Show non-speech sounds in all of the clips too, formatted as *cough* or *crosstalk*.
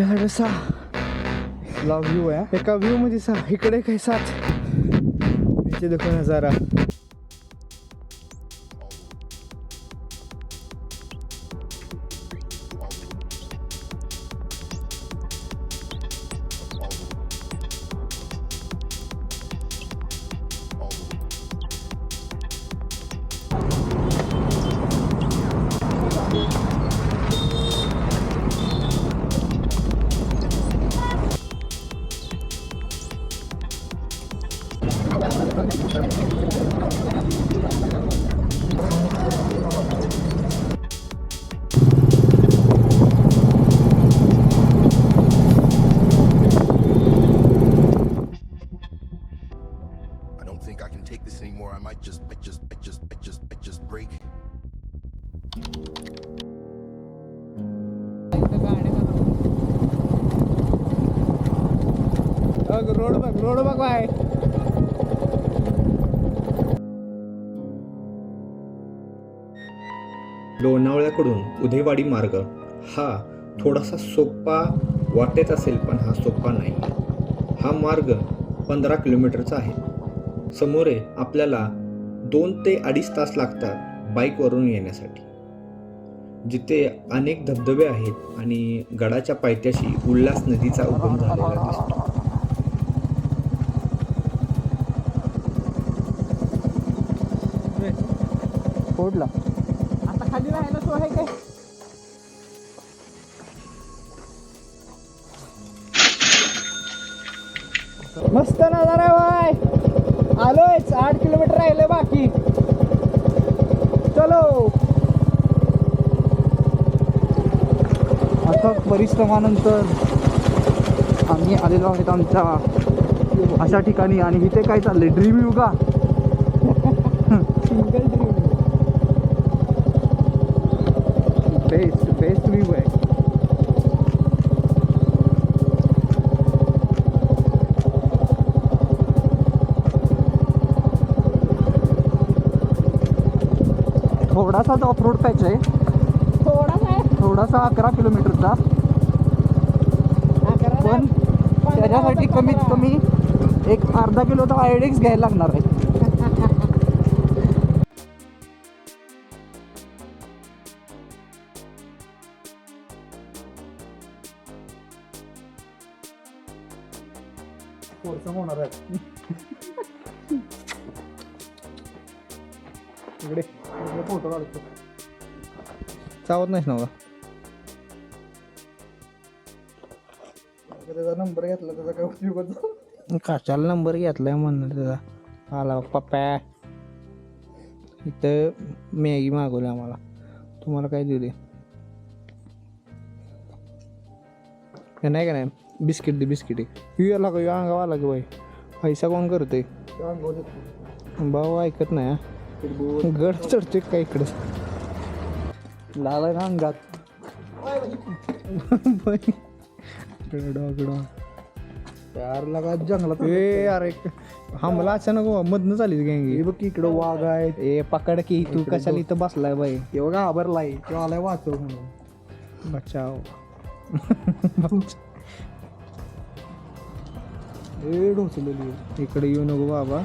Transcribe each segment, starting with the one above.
याकडे सहा ला व्ह्यू आहे एका व्ह्यू मध्ये सहा इकडे काही सात नीचे देखो नजारा. उधेवाडी मार्ग. हा थोडासा सोपा वाटेत असेल पण हा सोपा नाही. हा मार्ग पंधरा किलोमीटरचा आहे. समोरे आपल्याला दोन ते अडीच तास लागतात बाईकवरून येण्यासाठी. जिथे अनेक धबधबे आहेत आणि गडाच्या पायथ्याशी उल्हास नदीचा उगम झालेला दिसतो. आता खाली राहायला तो आहे काय? मस्त नजारा आहे बाय आलोयच आठ किलोमीटर राहिले बाकी. चलो. आता परिश्रमानंतर आम्ही आलेलो आहेत आमच्या अशा ठिकाणी. आणि इथे काय चाललंय? ड्रीम यू का? Single dream best best view आहे. थोडासाच ऑफ रोड पॅच आहे. थोडासा थोडासा अकरा किलोमीटरचा पण त्याच्यासाठी कमीत कमी एक अर्धा किलोचा आयडेक्स घ्यायला लागणार आहे. होणार आहे फोटो काढतो चावत नाहीस ना त्याचा नंबर घेतला त्याचा काय उपयोग कशाला नंबर घेतलाय म्हणलं त्याचा? आला पप्पा इथं मॅगी मागवली आम्हाला. तुम्हाला काय दिले दे. नाही का नाही? बिस्किट दे बिस्किट आहे याला का? अंगावा लागे बाई. पैसा कोण करते भाऊ ऐकत नाही हा. गड चढते का इकडे? लाल आहे ना अंगात. यार लगा जंगलात ए अरे हमला अचानक मधनं चालीच गँगी बघ इकडं वाघ आहेत ए पकड की तू कशाला इथं बसलाय बाई? ते बघा घाबरलाय. तो आलाय वाचव म्हणून. बचाव. ए ढोचलेली इकडे येऊ नको बाबा.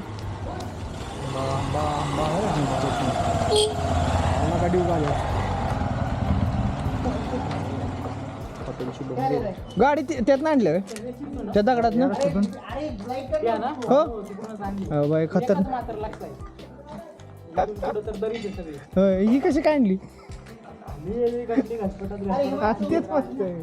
गाडी ते- त्यात आणलं व्हय? त्या दगडात ना? हो? अहो बाई खतर होय, ही कशी काय आणली? हा, तेच मस्त आहे.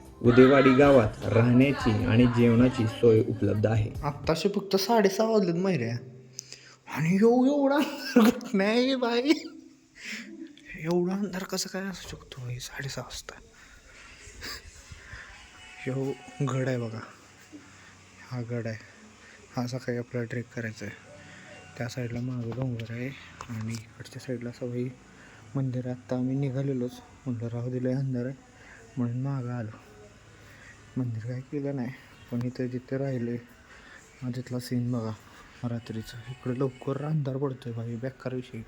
उदेवाडी गावात राहण्याची आणि जेवणाची सोय उपलब्ध आहे. आत्ताशे फक्त साडेसहा वाजलेत माहिती आणि येऊ एवढा नाही बाई. एवढा अंधार कसं काय असू शकतो? हे साडेसहा वाजता. यो गड आहे बघा. हा गड आहे. हा सकाळी आपल्याला ट्रेक करायचा आहे. त्या साईडला मागं डोंगर आहे. आणि इकडच्या साईडला सवयी मंदिर. आत्ता आम्ही निघालेलोच. म्हणलं राहू दिलं अंधार आहे. म्हणून मागं आलो. मंदिर काय केलं नाही. पण इथे जिथे राहिले आहे तिथला सीन बघा. रात्रीचं. इकडे लवकर अंधार पडतोय भाई. बेकार विषय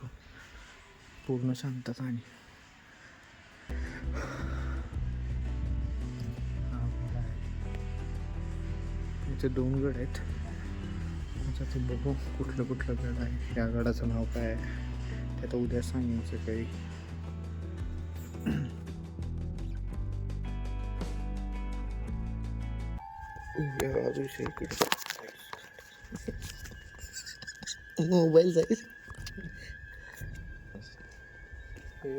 पूर्ण शांतता आणि इथे दोन गड आहेत. आता ते बघू कुठलं कुठलं गड आहे. या गडाचं नाव काय आहे? ते तर उद्या सांगायचं काही. उद्या बाजूच्या इकडे मोबाईल जाईल हे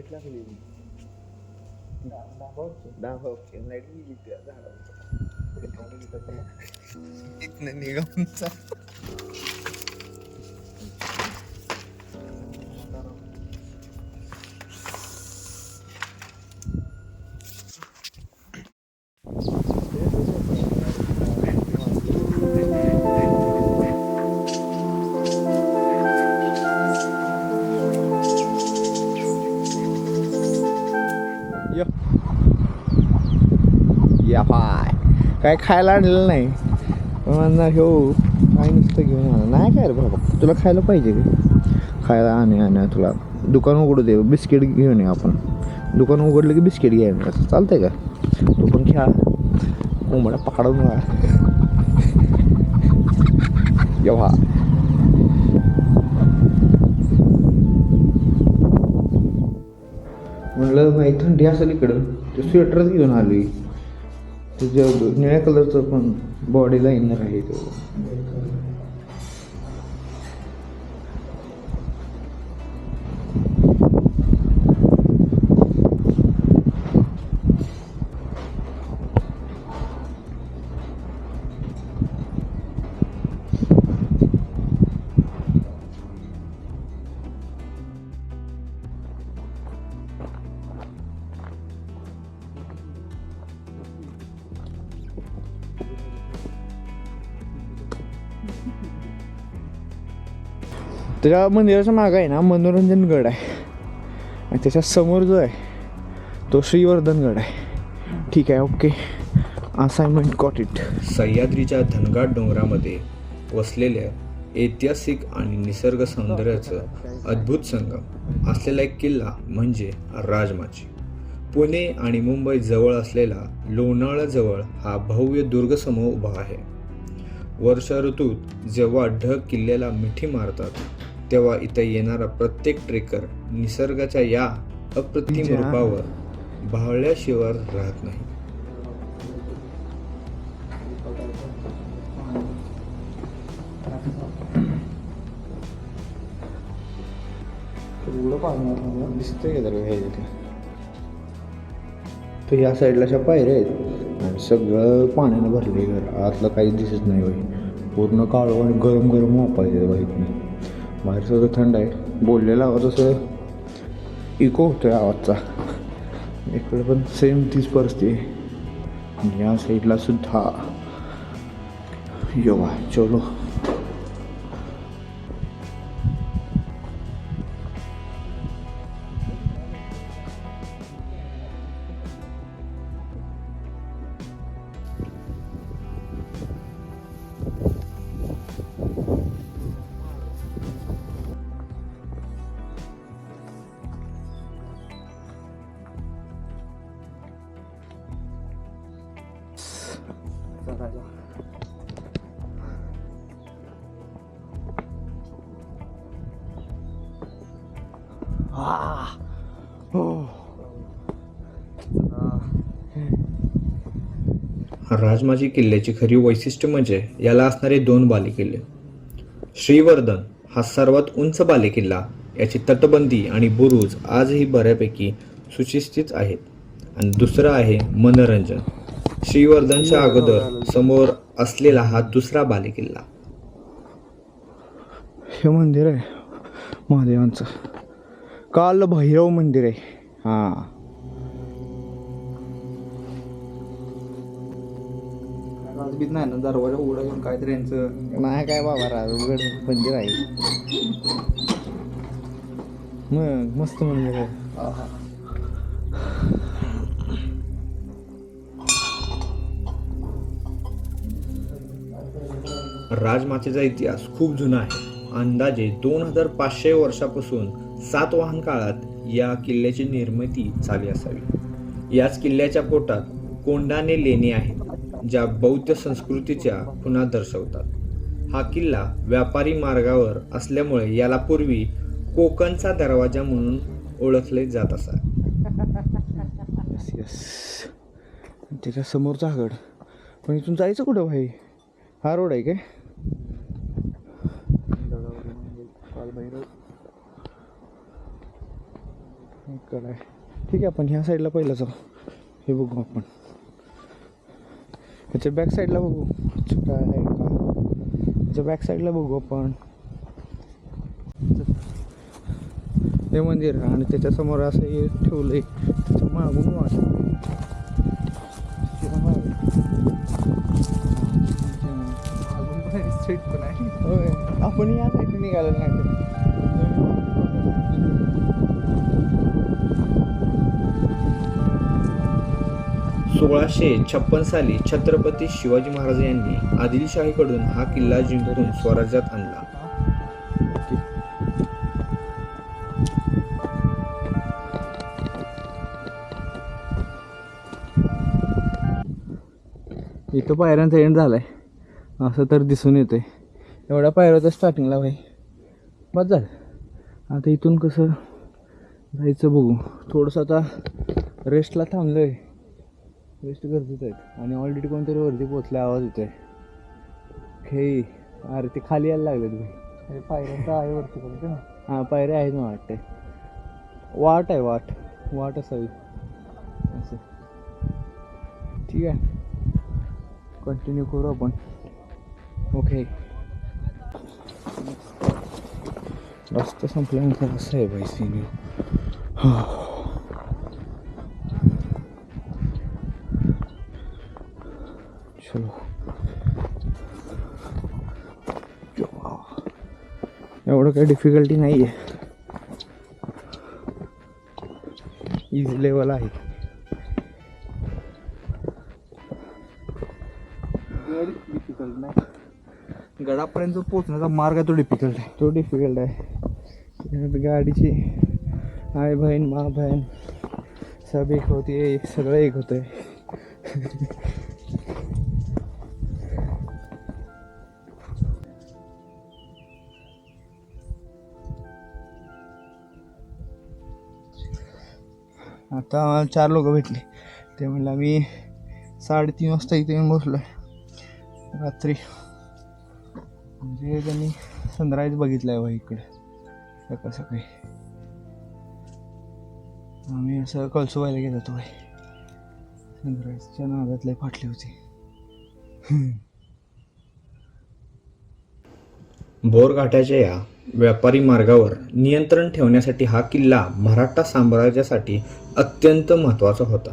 life lang living. Dahokchi. Nagigit ka. Dahokchi. Ipnanigaw sa... काय खायला आणलेलं नाही. म्हणणार हो काय नुसतं घेऊन आणा. नाही काय रे बाबा तुला खायला पाहिजे खायला आणि आणि तुला. दुकान उघडू दे बिस्किट घेऊन ये आपण. दुकान उघडलं की बिस्किट घेऊन ये चालतंय का? तू पण खेळा. कोंबड्या पकडून येवा म्हणलं भाई थंडी असेल इकडं. ते स्वेटरच घेऊन आली त्याच्या निळ्या कलरचं पण बॉडीला इनर आहे तो. त्याच्या मंदिराच्या मागं आहे ना मनोरंजन गड आहे. आणि त्याच्यासमोर जो आहे तो श्रीवर्धन गड आहे. ठीक आहे ओके. असाइनमेंट कॉट इट सह्याद्रीच्या धनगाड डोंगरामध्ये वसलेल्या ऐतिहासिक आणि निसर्ग सौंदर्याचं अद्भुत संगम असलेला एक किल्ला म्हणजे राजमाची. पुणे आणि मुंबई जवळ असलेला लोणाळाजवळ हा भव्य दुर्गसमूह उभा आहे. वर्षा ऋतूत जेव्हा ढग किल्ल्याला मिठी मारतात तेव्हा इथे येणारा प्रत्येक ट्रेकर निसर्गाच्या या अप्रतिम रूपावर भावल्याशिवाय राहत नाही. दिसतंय का तर या साईडला अशा पायऱ्या आहेत आणि सगळं पाण्यानं भरले घर. आतलं काहीच दिसत नाही बाई. पूर्ण काळं आणि गरम गरम वापायचं बाईकने बाहेर सगळं थंड आहे. बोललेला आवाज असं इको होतो आहे आवाजचा. इकडे पण सेम तीच परिस्थिती आहे. आणि या साईडला सुद्धा. येवा चलो. राजमाजी किल्ल्याची खरी वैशिष्ट्य म्हणजे याला असणारे दोन बालेकिल्ले श्रीवर्धन हा सर्वात उंच बालेकिल्ला याची तटबंदी आणि बुरुज आजही बऱ्यापैकी सुशिष्टित आहेत. आणि दुसरा आहे मनोरंजन. श्रीवर्धनच्या अगोदर समोर असलेला हा दुसरा बालेकिल्ला हे मंदिर आहे महादेवांचं. काल भैरव मंदिर आहे. हां. राजबीत नाही ना दरवाजा उघडा घेऊन काहीतरी यांचं नाही काय बाबा राज उघड मंदिर आहे. मग मस्त मंदिर आहा. राजमातेचा इतिहास खूप जुना आहे. अंदाजे दोन हजार पाचशे वर्षापासून सातवाहन काळात या किल्ल्याची निर्मिती झाली असावी. याच किल्ल्याच्या पोटात कोंडाने लेणी आहेत ज्या बौद्ध संस्कृतीच्या खुणा दर्शवतात. हा किल्ला व्यापारी मार्गावर असल्यामुळे याला पूर्वी कोकणचा दरवाजा म्हणून ओळखले जात असा त्याच्या समोरचा गड पण इथून जायचं कुठं भाई? हा रोड आहे काय? गड आहे. ठीक आहे आपण ह्या साईडला पहिलं जाऊ. हे बघू आपण. याच्या बॅक साईडला बघू. काय आहे का याच्या बॅक साईडला बघू आपण. हे मंदिर आणि त्याच्यासमोर असं हे ठेवलं आहे त्याच्या मागून. वाटत होय. आपण या साईडने निघालेलं नाही सोळाशे छप्पन साली छत्रपती शिवाजी महाराज यांनी आदिलशाहीकडून हा किल्ला जिंकून स्वराज्यात आणला. इथं पायऱ्यांचा एंड झालाय. असं तर दिसून येते एवढ्या पायऱ्या तर स्टार्टिंगला भाई. बस झालं. आता इथून कसं जायचं बघू. थोडंसं आता रेस्टला थांबलं आहे रेस्ट गरजेचं आहे आणि ऑलरेडी कोणतरी वरती पोचले आवाज येतोय. हे अरे ते खाली यायला लागलेत भाई पायऱ्यांचा आहे वरती कोणते ना? हां पायऱ्या आहेत मला वाटते वाट आहे वाट. वाट असावी. असं. ठीक आहे. कंटिन्यू करू आपण. ओके रस्ता संपल्यानंतर कसं आहे भाई सीन चलो एवढं काही डिफिकल्टी नाही आहे इझी लेवल आहे डिफिकल्ट नाही गडापर्यंत जो पोचण्याचा मार्ग आहे तो डिफिकल्ट आहे तो डिफिकल्ट आहे गाडीची आई बहीण मा बहीण सब एक होती सगळं एक होतं आहे तर आम्हाला चार लोक भेटले. ते म्हणलं आम्ही साडेतीन वाजता इथे येऊन बसलो आहे रात्री. म्हणजे त्यांनी सनराईज बघितला आहे इकडे. सकाळ सकाळी. आम्ही असं कळसुबायला गेलो होतो भाई सनराईजच्या नादातले फाटले फाटली होती. बोरघाटाच्या या व्यापारी मार्गावर नियंत्रण ठेवण्यासाठी हा किल्ला मराठा साम्राज्यासाठी अत्यंत महत्त्वाचा होता.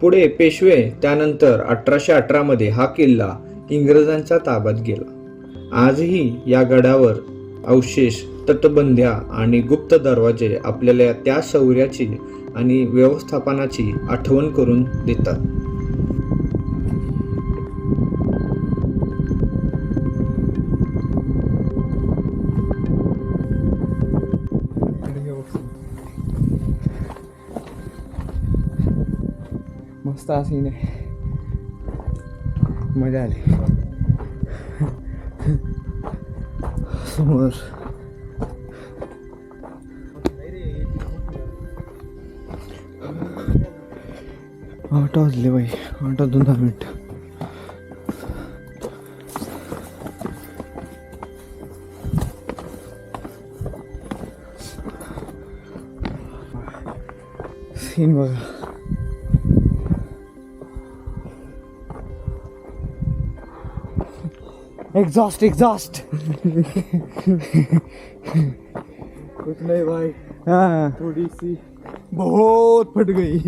पुढे पेशवे त्यानंतर अठराशे अठरामध्ये हा किल्ला इंग्रजांच्या ताब्यात गेला. आजही या गडावर अवशेष तटबंद्या आणि गुप्त दरवाजे आपल्याला त्या शौर्याची आणि व्यवस्थापनाची आठवण करून देतात. मस्त सीन आहे मजा आली समोर ऑटो वाजले बाई ऑटो दोन दहा मिनिट सीन बघा एग्जॉस्ट एग्जॉस्ट कुछ नहीं भाई। हाँ। थोड़ी सी बहुत फट गई।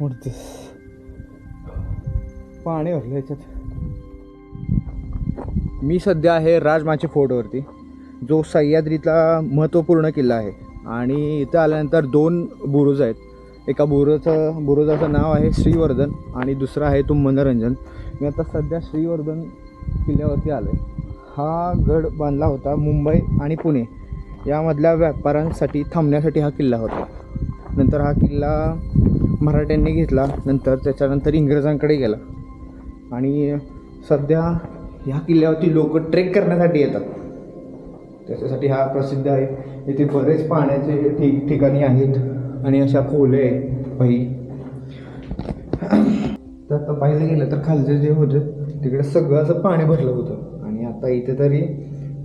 उडतेस पाणी भरलं याच्यात. मी सध्या आहे राजमाची फोर्टवरती. जो सह्याद्रीतला महत्त्वपूर्ण किल्ला आहे. आणि इथं आल्यानंतर दोन बुरुज आहेत. एका बुरुजाचं बुरुजाचं नाव आहे श्रीवर्धन आणि दुसरा आहे तो मनोरंजन. मी आता सध्या श्रीवर्धन किल्ल्यावरती आलो आहे हा गड बांधला होता मुंबई आणि पुणे. यामधल्या व्यापाऱ्यांसाठी थांबण्यासाठी हा किल्ला होता. नंतर हा किल्ला मराठ्यांनी घेतला. नंतर त्याच्यानंतर इंग्रजांकडे गेला. आणि सध्या ह्या किल्ल्यावरती लोक ट्रेक करण्यासाठी येतात. त्याच्यासाठी हा प्रसिद्ध आहे. इथे बरेच पाण्याचे ठिक ठिकाणी आहेत आणि अशा खोले आहेत बाई. तर आता पाहिलं गेलं तर खालचे जे होतं तिकडे सगळं असं पाणी भरलं होतं. आणि आता इथे तरी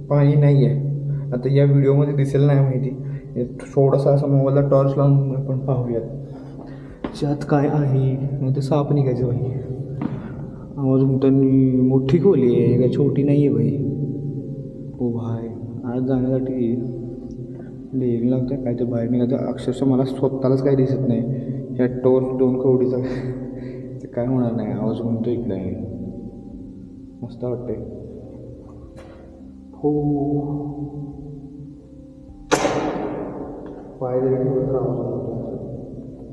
पाणी नाही आहे. आता या व्हिडिओमध्ये दिसेल नाही माहिती. थोडंसं थोडासा असं मोबाईलला टॉर्च लावून आपण पाहूयात. त्यात काय आहे? मग ते साप निघायचं बाई. आवाज त्यांनी मोठी खोली आहे. काय छोटी नाही आहे बाई. हो भाई. आज जाण्यासाठी लेगला लागतं काय ते बाहेर निघायचं. अक्षरशः मला स्वतःलाच काही दिसत नाही. ह्या टोन दोन कवडीचा *laughs* ते काय होणार नाही. आवाज म्हणतो इकडे. नाही मस्त वाटते हो. पाय आवाज होतो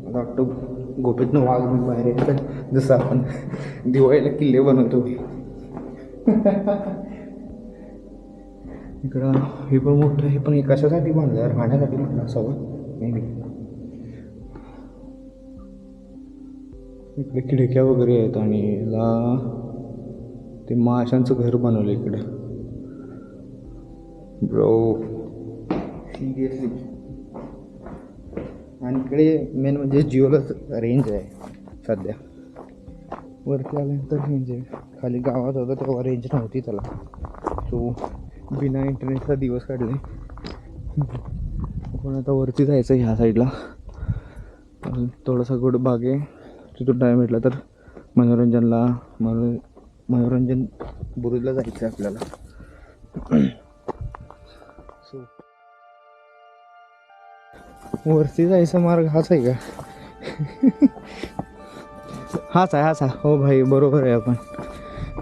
मला वाटतं गोपीतनं वाघ मी बाहेर येतं जसं आपण दिवाळीला किल्ले बनवतो. *laughs* इकडं हे पण मोठं हे पण कशासाठी बांधलं राहण्यासाठी म्हटलं असावं मे बी इकडे खिडक्या वगैरे आहेत आणि याला ते माशांचं घर बनवलं इकडं. ब्रो सिरियसली आणि इकडे मेन म्हणजे जिओलाच रेंज आहे सध्या. वरती आल्यानंतर रेंज आहे. खाली गावात होता तेव्हा रेंज नव्हती त्याला. सो बिना इंटरनेटचा दिवस काढले. पण आता वरती जायचं ह्या साईडला थोडासा गुड बाग आहे. तिथून टाईम भेटला तर मनोरंजनला मनो मनोरंजन बुरुजला जायचं आहे आपल्याला. सो वरती जायचा मार्ग हाच आहे का? *laughs* हाच आहे हाच आहे. हो भाई बरोबर आहे आपण.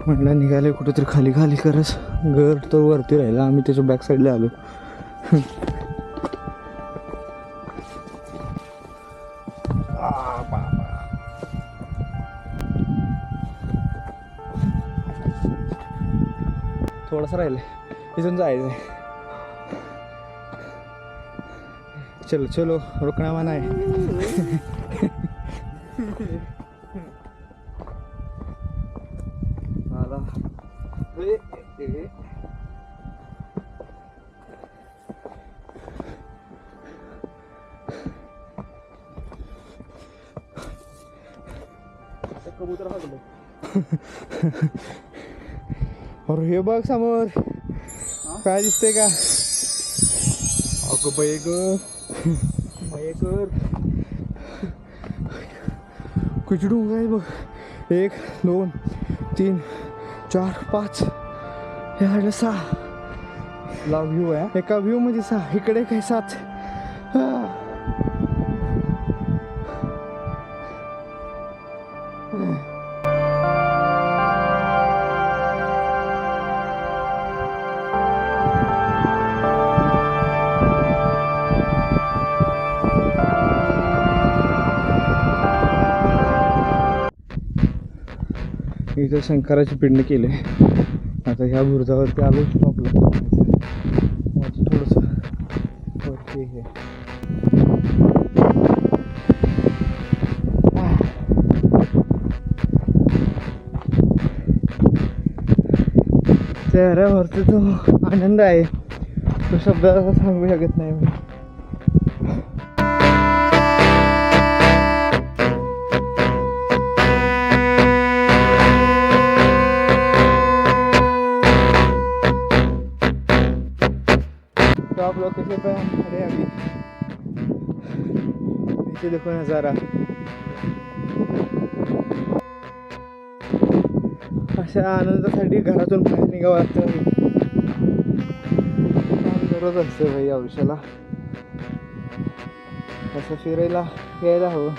म्हटलं निघाले कुठेतरी खाली खाली करस. घर तर वरती राहिला. आम्ही त्याच्या बॅक साईडला आलो. थोडंसं राहिलं इथून जायचं चलो चलो रुकना नाही. हे बघ समोर. काय दिसतंय का? अगं बाई किती डोंगर आहे बघ. एक दोन तीन चार पाच. हे सहा. ला व्ह्यू आहे. एका व्ह्यू मध्ये सहा. इकडे काय सात. इथं शंकराची पिंड केले आता ह्या बुरुजावरती आलो स्टॉपला थोडंसं वरती हे. चेहऱ्यावरती तो आनंद आहे. तो शब्दात सांगू शकत नाही मी. कैसे पे अरे अभी नीचे देखो नज़ारा अशा आनंदासाठी घरातून बाहेर निघावं लागतं. काम दररोज भाई आयुष्याला. असं फिरायला यायला हवं.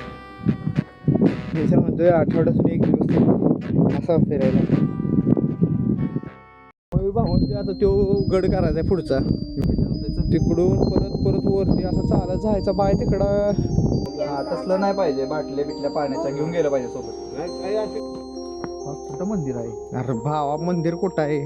मी सर म्हणतोय आठवड्यातून एक दिवस असा फिरायला. मयूर भाऊंचे आता तो गड करायचा आहे पुढचा. तिकडून परत परत वरती असं चालत जायचा. बाय तिकडं. हा तसलं नाही पाहिजे. बाटल्या बिटल्या पाण्याच्या घेऊन गेलं पाहिजे सोबत. कुठं मंदिर आहे? अरे भावा मंदिर कुठं आहे?